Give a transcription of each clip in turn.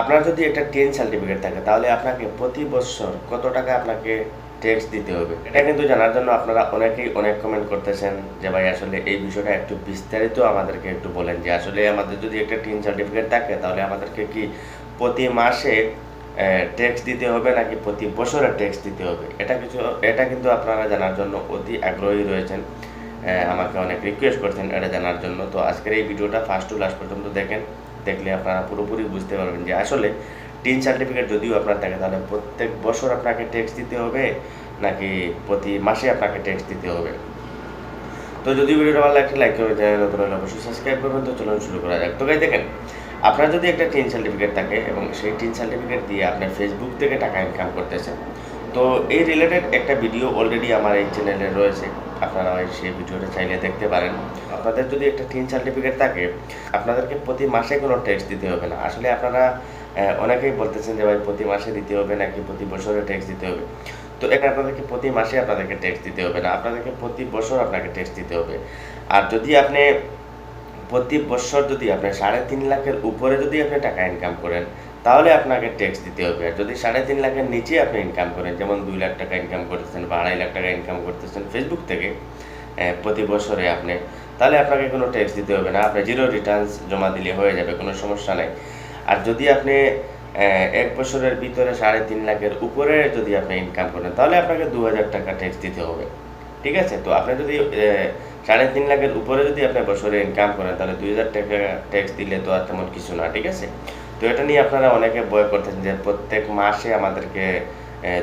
আপনার যদি একটা টেন সার্টিফিকেট থাকে, তাহলে আপনাকে প্রতি বছর কত টাকা আপনাকে ট্যাক্স দিতে হবে? এটা কিন্তু জানার জন্য আপনারা অনেকেই অনেক কমেন্ট করতেছেন যে, ভাই, আসলে এই বিষয়টা একটু বিস্তারিত আমাদেরকে একটু বলেন যে, আসলে আমাদের যদি একটা টিন সার্টিফিকেট থাকে, তাহলে আমাদেরকে কি প্রতি মাসে ট্যাক্স দিতে হবে নাকি প্রতি বছরে ট্যাক্স দিতে হবে? এটা কিছু, এটা কিন্তু আপনারা জানার জন্য অতি আগ্রহী রয়েছেন। আমাকে অনেক রিকোয়েস্ট করছেন এটা জানার জন্য। তো আজকের এই ভিডিওটা ফার্স্ট টু লাস্ট পর্যন্ত দেখেন। দেখলে আপনারা পুরোপুরি বুঝতে পারবেন যে আসলে টিন সার্টিফিকেট যদিও আপনার থাকে, তাহলে প্রত্যেক বছর আপনাকে ট্যাক্স দিতে হবে, নাকি প্রতি মাসে আপনাকে ট্যাক্স দিতে হবে? তো যদি ভিডিওটা ভালো লাগছে লাইক করবেন চ্যানেল নতুন হলে অবশ্যই সাবস্ক্রাইব করবেন, তো চলুন শুরু করা যাক। তো গাই দেখেন, আপনার যদি একটা টিন সার্টিফিকেট থাকে এবং সেই টিন সার্টিফিকেট দিয়ে আপনি ফেসবুক থেকে টাকা ইনকাম করতেছেন, তো এই রিলেটেড একটা ভিডিও অলরেডি আমার এই চ্যানেলে রয়েছে। আপনারা ওই সেই ভিডিওটা চাইলে দেখতে পারেন। আপনাদের যদি একটা টিন সার্টিফিকেট থাকে, আপনাদেরকে প্রতি মাসে কোনো ট্যাক্স দিতে হবে না। আসলে আপনারা অনেকেই বলতেছেন যে ভাই, প্রতি মাসে দিতে হবে নাকি প্রতি বছরে ট্যাক্স দিতে হবে? তো এটা আপনাদেরকে প্রতি মাসে আপনাদেরকে ট্যাক্স দিতে হবে না। আপনাদেরকে প্রতি বছর আপনাকে ট্যাক্স দিতে হবে। আর যদি আপনি প্রতি বছর যদি আপনি সাড়ে তিন লাখের উপরে যদি আপনি টাকা ইনকাম করেন তাহলে আপনাকে ট্যাক্স দিতে হবে। আর যদি সাড়ে তিন লাখের নিচে আপনি ইনকাম করেন, যেমন দুই লাখ টাকা ইনকাম করতেছেন বা আড়াই লাখ টাকা ইনকাম করতেছেন ফেসবুক থেকে প্রতি বছরে আপনি, তাহলে আপনাকে কোনো ট্যাক্স দিতে হবে না। আপনি জিরো রিটার্নস জমা দিলে হয়ে যাবে, কোনো সমস্যা নেই। আর যদি আপনি এক বছরের ভিতরে সাড়ে তিন লাখের উপরে যদি আপনি ইনকাম করেন, তাহলে আপনাকে দু হাজার টাকা ট্যাক্স দিতে হবে। ঠিক আছে? তো আপনি যদি সাড়ে তিন লাখের উপরে যদি আপনি বছরে ইনকাম করেন, তাহলে দুই হাজার টাকা ট্যাক্স দিলে তো আর তেমন কিছু না, ঠিক আছে? তো এটা নিয়ে আপনারা অনেকে বয় করতেছেন যে প্রত্যেক মাসে আমাদেরকে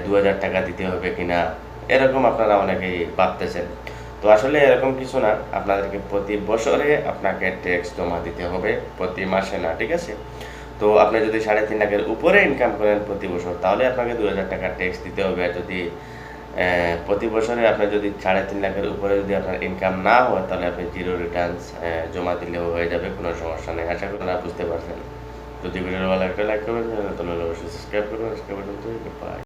দু হাজার টাকা দিতে হবে কিনা, এরকম আপনারা অনেকেই ভাবতেছেন। তো আসলে এরকম কিছু না, আপনাদেরকে প্রতি বছরে আপনাকে ট্যাক্স জমা দিতে হবে, প্রতি মাসে না, ঠিক আছে? তো আপনি যদি সাড়ে তিন লাখের উপরে ইনকাম করেন প্রতি বছর, তাহলে আপনাকে দু হাজার টাকা ট্যাক্স দিতে হবে। আর যদি প্রতি বছরে আপনার যদি সাড়ে তিন লাখের উপরে যদি আপনার ইনকাম না হয়, তাহলে আপনি জিরো রিটার্নস জমা দিলেও হয়ে যাবে, কোনো সমস্যা নেই। আশা করি বুঝতে পারছেন। যদি ভিডিওটা ভালো একটা লাইক করবেন নতুন হলে অবশ্যই সাবস্ক্রাইব করবেন আজকে পর্যন্ত বাই